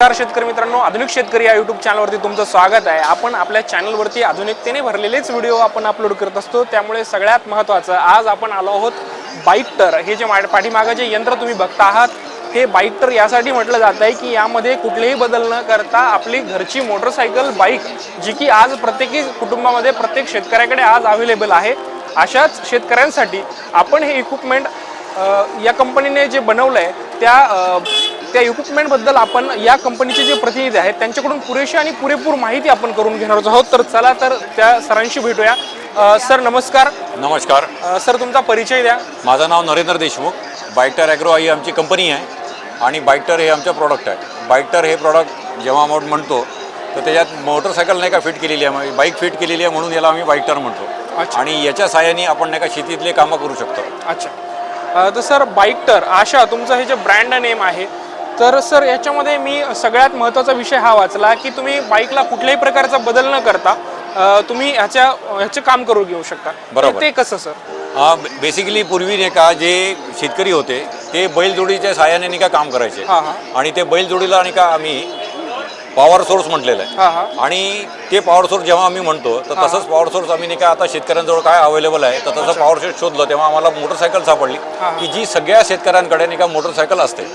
नमस्कार शेतकरी मित्रांनो आधुनिक शेतकरी या यूट्यूब चॅनलवरती तुमचं स्वागत आहे. आपण आपल्या चॅनलवरती आधुनिकतेने भरलेलेच व्हिडिओ आपण अपलोड करत असतो. त्यामुळे सगळ्यात महत्त्वाचं आज आपण आलो आहोत बाईकटर. हे जे मा- पाठीमागं जे यंत्र तुम्ही बघता आहात हे बाईकटर यासाठी म्हटलं जात आहे की यामध्ये कुठलेही बदल न करता आपली घरची मोटरसायकल बाईक जी की आज प्रत्येकी कुटुंबामध्ये प्रत्येक शेतकऱ्याकडे आज अवेलेबल आहे. अशाच शेतकऱ्यांसाठी आपण हे इक्विपमेंट या कंपनीने जे बनवलं आहे त्या त्या इक्विपमेंटबद्दल आपण या कंपनीचे जे प्रतिनिधी आहेत त्यांच्याकडून पुरेशी आणि पुरेपूर माहिती आपण करून घेणार आहोत. तर चला तर त्या सरांशी भेटूया. अ, सर नमस्कार. नमस्कार. अ, सर तुमचा परिचय द्या. माझं नाव नरेंद्र देशमुख. बाईटर ॲग्रो ही आमची कंपनी आहे आणि बाईटर हे आमचं प्रॉडक्ट आहे. बाईटर हे प्रॉडक्ट जेव्हा आपण म्हणतो तर त्याच्यात मोटरसायकल नाही का फिट केलेली आहे म्हणजे बाईक फिट केलेली आहे म्हणून याला आम्ही बाईटर म्हणतो. अच्छा. आणि याच्या सहाय्याने आपण नाही का शेतीतले कामं करू शकतो. अच्छा. अ, तर सर बाईकटर आशा तुमचं हे जे ब्रँड नेम आहे तर सर याच्यामध्ये मी सगळ्यात महत्त्वाचा विषय हा वाचला की तुम्ही बाईकला कुठल्याही प्रकारचा बदल न करता अ, तुम्ही ह्याच्या ह्याचे काम करून घेऊ शकता. बरोबर. ते कसं सर? हा बेसिकली पूर्वी नाही का जे शेतकरी होते ते बैलजोडीच्या सहाय्याने नाही का काम करायचे. हां हां. आणि ते बैलजोडीला नाही का आम्ही पॉवर सोर्स म्हटलेलं आहे. आणि ते पॉवर सोर्स जेव्हा आम्ही म्हणतो तर तसंच पॉवर सोर्स आम्ही नाही का आता शेतकऱ्यांजवळ काय अवेलेबल आहे तर तसं पॉवर सोर्स शोधलं तेव्हा आम्हाला मोटरसायकल सापडली. की जी सगळ्या शेतकऱ्यांकडे नाही का मोटरसायकल असते.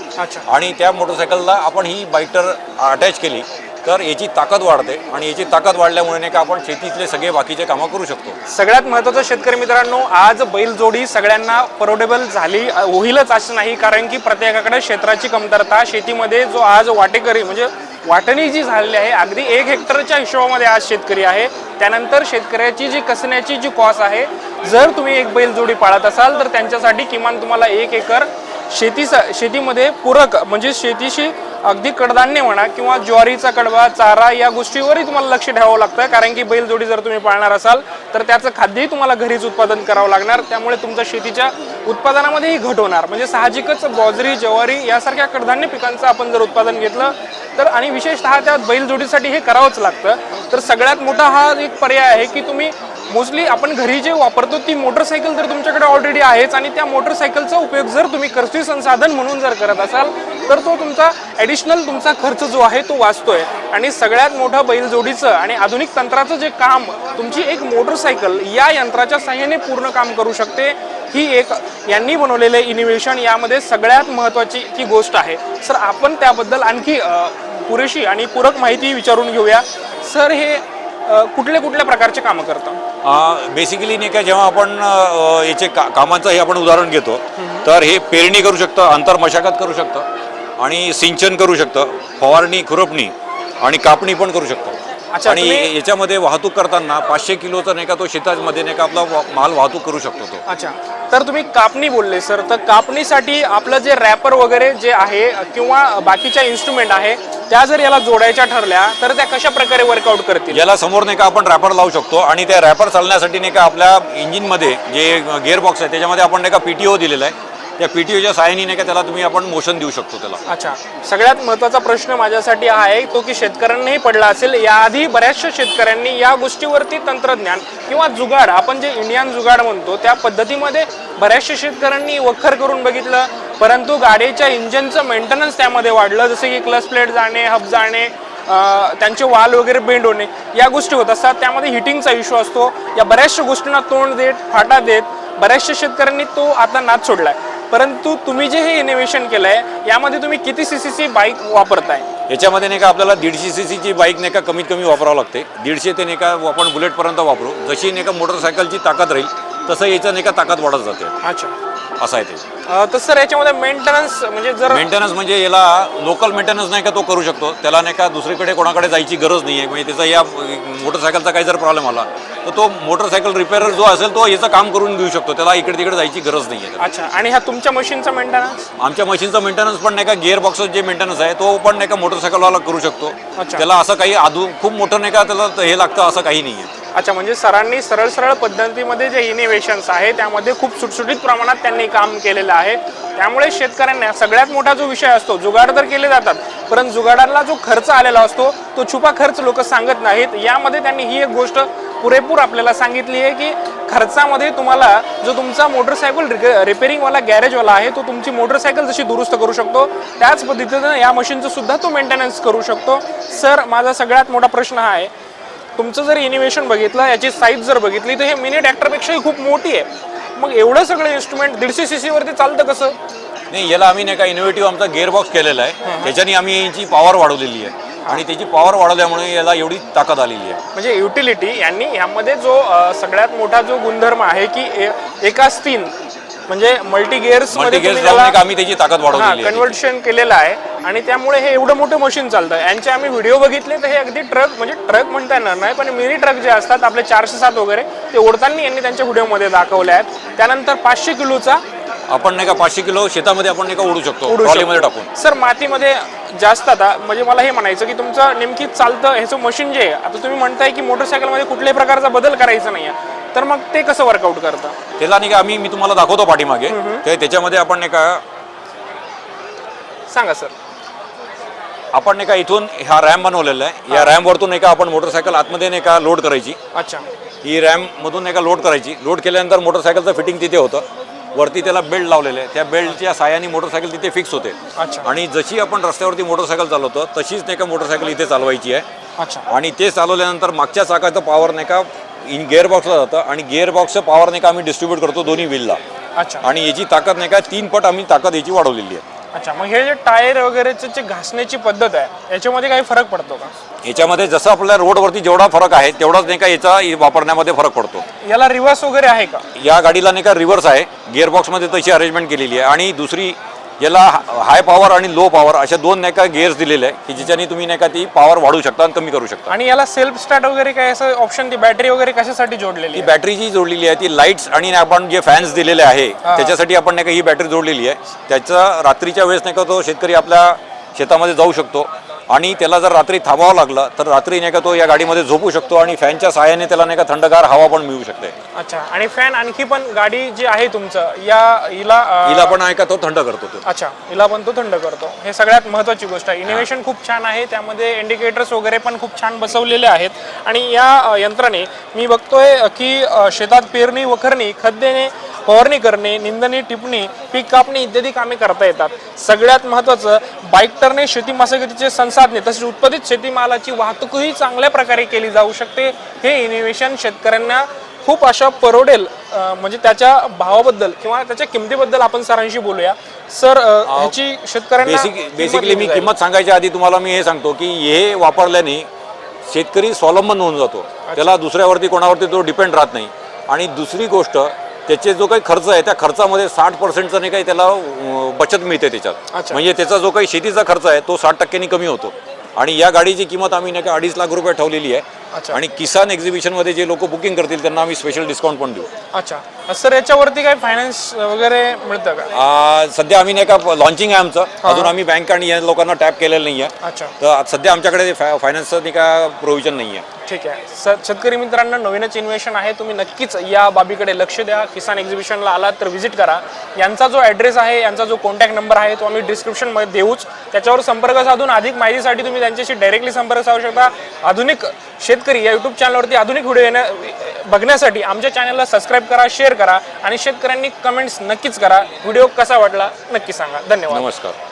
आणि त्या मोटरसायकलला आपण ही बाईटर अटॅच केली तर याची ताकद वाढते आणि याची ताकद वाढल्यामुळे नाही का आपण शेतीतले सगळे बाकीचे कामं करू शकतो. सगळ्यात महत्त्वाचं शेतकरी मित्रांनो आज बैलजोडी सगळ्यांना परवडेबल झाली होईलच असं नाही कारण की प्रत्येकाकडे क्षेत्राची कमतरता शेतीमध्ये जो आज वाटेकरी म्हणजे वाटणी जी झालेली आहे अगदी एक हेक्टरच्या हिशोबामध्ये आज शेतकरी आहे. त्यानंतर शेतकऱ्याची जी कसण्याची जी कॉस्ट आहे जर तुम्ही एक बैलजोडी पाळत असाल तर त्यांच्यासाठी किमान तुम्हाला एक एकर शेतीसा शेतीमध्ये पूरक म्हणजे शेतीशी अगदी कडधान्य म्हणा किंवा ज्वारीचा कडवा चारा या गोष्टीवरही तुम्हाला लक्ष ठेवावं लागतं. कारण की बैलजोडी जर तुम्ही पाळणार असाल तर त्याचं खाद्यही तुम्हाला घरीच उत्पादन करावं लागणार. त्यामुळे तुमच्या शेतीच्या उत्पादनामध्येही घट होणार. म्हणजे साहजिकच बाजरी ज्वारी यासारख्या कडधान्य पिकांचं आपण जर उत्पादन घेतलं तर आणि विशेषतः त्या बैलजोडीसाठी हे करावंच लागतं. तर सगळ्यात मोठा हा एक पर्याय आहे की तुम्ही मोस्टली आपण घरी जे वापरतो ती मोटरसायकल तर तुमच्याकडे ऑलरेडी आहेच आणि त्या मोटरसायकलचा उपयोग जर तुम्ही खर्ची संसाधन म्हणून जर करत असाल तर तो तुमचा ॲडिशनल तुमचा खर्च जो आहे तो वाचतोय. आणि सगळ्यात मोठं बैलजोडीचं आणि आधुनिक तंत्राचं जे काम तुमची एक मोटरसायकल या यंत्राच्या साह्याने पूर्ण काम करू शकते ही एक यांनी बनवलेले इनिव्हेशन यामध्ये सगळ्यात महत्त्वाची ती गोष्ट आहे. सर आपण त्याबद्दल आणखी पुरेशी आणि पूरक माहिती विचारून घेऊया. सर हे कुठल्या कुठल्या प्रकारचे कामं करतं? बेसिकली नाही का जेव्हा आपण याचे का कामाचं हे आपण उदाहरण घेतो तर हे पेरणी करू शकतं अंतर मशागत करू शकतं आणि सिंचन करू शकतं फवारणी खुरपणी आणि कापणी पण करू शकतं. अच्छा, आणि तुम्ही- याच्यामध्ये वाहतूक करताना पाचशे किलोचा नाही का तो शेतामध्ये नाही का आपला वा- माल वाहतूक करू शकतो तो. अच्छा. तर तुम्ही कापणी बोलले सर. तर कापणीसाठी आपलं जे रॅपर वगैरे जे आहे किंवा बाकीच्या इन्स्ट्रुमेंट आहे त्या जर याला जोडायच्या ठरल्या तर त्या कशा प्रकारे वर्कआउट करतील? याला समोर नाही का आपण रॅपर लावू शकतो आणि त्या रॅपर चालण्यासाठी नाही का आपल्या इंजिनमध्ये जे गिअर बॉक्स आहे त्याच्यामध्ये आपण नाही का पी टी ओ दिलेला आहे. या पी टी ओच्या सहाय्याने नाही का त्याला तुम्ही आपण मोशन देऊ शकतो त्याला. अच्छा. सगळ्यात महत्त्वाचा प्रश्न माझ्यासाठी हा आहे तो की शेतकऱ्यांनाही पडला असेल याआधी बऱ्याचशा शेतकऱ्यांनी या गोष्टीवरती तंत्रज्ञान किंवा जुगाड आपण जे इंडियन जुगाड म्हणतो त्या पद्धतीमध्ये बऱ्याचशा शेतकऱ्यांनी वखर करून बघितलं. परंतु गाडीच्या इंजिनचं मेंटेनन्स त्यामध्ये वाढलं जसे की क्लच प्लेट जाणे हब जाणे त्यांचे वाल वगैरे बेंड होणे या गोष्टी होत असतात. त्यामध्ये हिटिंगचा इश्यू असतो. या बऱ्याचशा गोष्टींना तोंड देत फाटा देत बऱ्याचशा शेतकऱ्यांनी तो आता नाच सोडलाय. परंतु तुम्ही जे हे इनोव्हेशन केलंय यामध्ये तुम्ही किती सी सी ची बाईक वापरताय? याच्यामध्ये नाही का आपल्याला दीडशे सी सीची बाईक नाही का कमीत कमी वापरावं लागते. दीडशे ते नाही का आपण बुलेटपर्यंत वापरू. जशी नाही का मोटरसायकलची ताकद राहील तसं याचं नाही का ताकद वाढत जाते. अच्छा. असं आहे ते. तर सर याच्यामध्ये मेंटेनन्स म्हणजे जर मेंटेनन्स म्हणजे याला लोकल मेंटेनन्स नाही का तो करू शकतो. त्याला नाही का दुसरीकडे कोणाकडे जायची गरज नाही आहे म्हणजे त्याचा या मोटरसायकलचा काही जर प्रॉब्लेम आला तर तो मोटरसायकल रिपेअर जो असेल तो याचं काम करून देऊ शकतो. त्याला इकडे तिकडे जायची गरज नाही आहे अच्छा. आणि ह्या तुमच्या मशीनचा मेंटेनन्स आमच्या मशीनचा मेंटेनन्स पण नाही का गिअर बॉक्स जे मेंटेनन्स आहे तो पण नाही का मोटरसायकलवाला करू शकतो. अच्छा. त्याला असं काही आधू खूप मोठं नाही का त्याला हे लागतं असं काही नाही आहे अच्छा म्हणजे सरांनी सरळ सरळ पद्धतीमध्ये जे इनोव्हेशन्स आहे त्यामध्ये खूप सुटसुटीत प्रमाणात त्यांनी काम केलेलं आहे. त्यामुळे शेतकऱ्यांना सगळ्यात मोठा जो विषय असतो जुगाड तर केले जातात परंतु जुगाडाला जो खर्च आलेला असतो तो छुपा खर्च लोक सांगत नाहीत. यामध्ये त्यांनी ही एक गोष्ट पुरेपूर आपल्याला सांगितली आहे की खर्चामध्ये तुम्हाला जो तुमचा मोटरसायकल रिपेअरिंगवाला गॅरेजवाला आहे तो तुमची मोटरसायकल जशी दुरुस्त करू शकतो त्याच पद्धतीनं या मशीनचं सुद्धा तो मेंटेनन्स करू शकतो. सर माझा सगळ्यात मोठा प्रश्न हा आहे तुमचं जर इनिव्हेशन बघितलं याची साईज जर बघितली तर हे मिनी ट्रॅक्टरपेक्षाही खूप मोठी आहे. मग एवढं सगळं इन्स्ट्रुमेंट दीडशे सी वरती चालतं कसं? नाही याला आम्ही नाही का इनोव्हेटिव्ह आमचा गिअरबॉक्स केलेला आहे. त्याच्याने आम्ही याची पॉवर वाढवलेली आहे. आणि त्याची पॉवर वाढवल्यामुळे याला एवढी ताकद आलेली आहे. म्हणजे युटिलिटी यांनी ह्यामध्ये जो सगळ्यात मोठा जो गुणधर्म आहे की एकाच तीन म्हणजे मल्टी गिअर्स मल्टी मध्ये लावून आम्ही त्याची ताकद वाढवलेली आहे कन्व्हर्शन केलेलं आहे. आणि त्यामुळे हे एवढं मोठं मशीन चालतं यांचे आम्ही व्हिडिओ बघितले तर हे अगदी ट्रक म्हणजे ट्रक म्हणता येणार नाही पण मिनी ट्रक जे असतात आपले चारशे सात वगैरे ते ओढताना यांनी त्यांच्या व्हिडिओमध्ये दाखवले आहेत. त्यानंतर पाचशे किलोचा आपण नाही का पाचशे किलो शेतामध्ये आपण नाही का ओढू शकतो ट्रॉलीमध्ये शकतो. टाकून. सर मातीमध्ये जास्त आता म्हणजे मला हे म्हणायचं की तुमचं नेमकी चालतं ह्याचं मशीन जे आहे आता तुम्ही म्हणताय की मोटरसायकलमध्ये कुठल्याही प्रकारचा बदल करायचा नाही आहे तर मग ते कसं वर्कआउट करतं? त्याला नाही का आम्ही मी तुम्हाला दाखवतो पाठीमागे. ते त्याच्यामध्ये आपण नाही का सांगा सर आपण नाही का इथून हा रॅम बनवलेला आहे. या रॅम वरतून नाही का आपण मोटरसायकल आतमध्ये नाही का लोड करायची. अच्छा. ही रॅम मधून नाही का लोड करायची. लोड केल्यानंतर मोटरसायकलचं फिटिंग तिथे होतं. वरती त्याला बेल्ट लावलेलं आहे. त्या बेल्टच्या साहाय्याने मोटरसायकल तिथे फिक्स होते. अच्छा. आणि जशी आपण रस्त्यावरती मोटरसायकल चालवतो तशीच नाही का मोटरसायकल इथे चालवायची आहे. अच्छा. आणि ते चालवल्यानंतर मागच्या चाकाचं पॉवर नाही का इन गिअरबॉक्सला जातं आणि गिअरबॉक्सचं पॉवर नाही का आम्ही डिस्ट्रीब्यूट करतो दोन्ही व्हीलला अच्छा. आणि याची ताकद नाही का तीन पट आम्ही ताकद याची वाढवलेली आहे. अच्छा मग हे जे टायर वगैरेचे जे घासण्याची पद्धत आहे याच्यामध्ये काही फरक पडतो का? याच्यामध्ये जसं आपल्या रोडवरती जेवढा फरक आहे तेवढाच नाही का याचा वापरण्यामध्ये फरक पडतो. याला रिव्हर्स वगैरे आहे का? या गाडीला नाही का रिव्हर्स आहे गिअरबॉक्समध्ये तशी अरेंजमेंट केलेली आहे. आणि दुसरी याला हाय पॉवर आणि लो पॉवर अशा दोन नाही का गिअर्स दिलेले आहे की ज्याच्याने तुम्ही नाही का ती पॉवर वाढवू शकता आणि कमी करू शकता. आणि याला सेल्फ स्टार्ट वगैरे काय असं ऑप्शन ती बॅटरी वगैरे कशासाठी जोडलेली ती आहे? बॅटरी जी जोडलेली आहे ती लाईट्स आणि आपण जे फॅन्स दिलेले आहे त्याच्यासाठी आपण नाही का ही बॅटरी जोडलेली आहे. त्याचा रात्रीच्या वेळेस नाही का तो शेतकरी आपल्या शेतामध्ये जाऊ शकतो. आणि त्याला जर रात्री थांबावं लागलं तर रात्री नाही का तो या गाडीमध्ये झोपू शकतो आणि फॅनच्या सहाय्याने त्याला नाही का थंडगार हवा पण मिळू शकते. अच्छा आणि फॅन आणखी पण गाडी जी आहे तुमचं या हिला अं, हिला पण आहे का तो थंड करतो तो. अच्छा हिला पण तो थंड करतो. हे सगळ्यात महत्त्वाची गोष्ट आहे. इनोव्हेशन खूप छान आहे. त्यामध्ये इंडिकेटर्स वगैरे पण खूप छान बसवलेले आहेत. आणि या अ, यंत्राने मी बघतोय अ, की अ, शेतात पेरणी वखरणी खत देणे फवारणी करणे निंदणी टिपणी पीक कापणी इत्यादी कामे करता येतात. सगळ्यात महत्त्वाचं बाईकटरने शेती मशागतीचे संसाधने तसेच उत्पादित शेतीमालाची वाहतूकही चांगल्या प्रकारे केली जाऊ शकते. हे इनोव्हेशन शेतकऱ्यांना खूप अशा परवडेल म्हणजे त्याच्या भावाबद्दल किंवा त्याच्या किमतीबद्दल आपण सरांशी बोलूया. सर ह्याची शेतकऱ्यांना बेसिक बेसिकली मी? किंमत सांगायच्या आधी तुम्हाला मी हे सांगतो की हे वापरल्याने शेतकरी स्वावलंबन होऊन जातो. त्याला दुसऱ्यावरती कोणावरती तो डिपेंड राहत नाही. आणि दुसरी गोष्ट त्याचे जो काही खर्च आहे त्या खर्चामध्ये साठ पर्सेंटचं नाही काही त्याला बचत मिळते त्याच्यात. म्हणजे त्याचा जो काही शेतीचा खर्च आहे तो साठ टक्क्यांनी कमी होतो. आणि या गाडीची किंमत आम्ही नाही का अडीच लाख रुपये ठेवलेली आहे. आणि किसान एक्झिबिशनमध्ये जे लोक बुकिंग करतील त्यांना आम्ही स्पेशल डिस्काउंट पण देऊ. अच्छा. सर याच्यावरती काय फायनान्स वगैरे मिळतं का? सध्या आम्ही नाही का लॉन्चिंग आहे आमचं. अजून आम्ही बँक आणि या लोकांना टॅप केलेलं नाही आहे तर सध्या आमच्याकडे फायनान्सचं नाही का प्रोव्हिजन नाही आहे ठीक आहे. सर शेतकरी मित्रांनो नवीनच इन्व्हेशन आहे. तुम्ही नक्कीच या बाबीकडे लक्ष द्या. किसान एक्झिबिशनला आलात तर व्हिजिट करा. यांचा जो ॲड्रेस आहे यांचा जो कॉन्टॅक्ट नंबर आहे तो आम्ही डिस्क्रिप्शनमध्ये देऊच. त्याच्यावर संपर्क साधून अधिक माहितीसाठी तुम्ही त्यांच्याशी डायरेक्टली संपर्क साधू शकता. आधुनिक शेतकरी या यूट्यूब चॅनलवरती आधुनिक व्हिडिओ येण्या बघण्यासाठी आमच्या चॅनलला सबस्क्राईब करा शेअर करा आणि शेतकऱ्यांनी कमेंट्स नक्कीच करा. व्हिडिओ कसा वाटला नक्की सांगा. धन्यवाद. नमस्कार.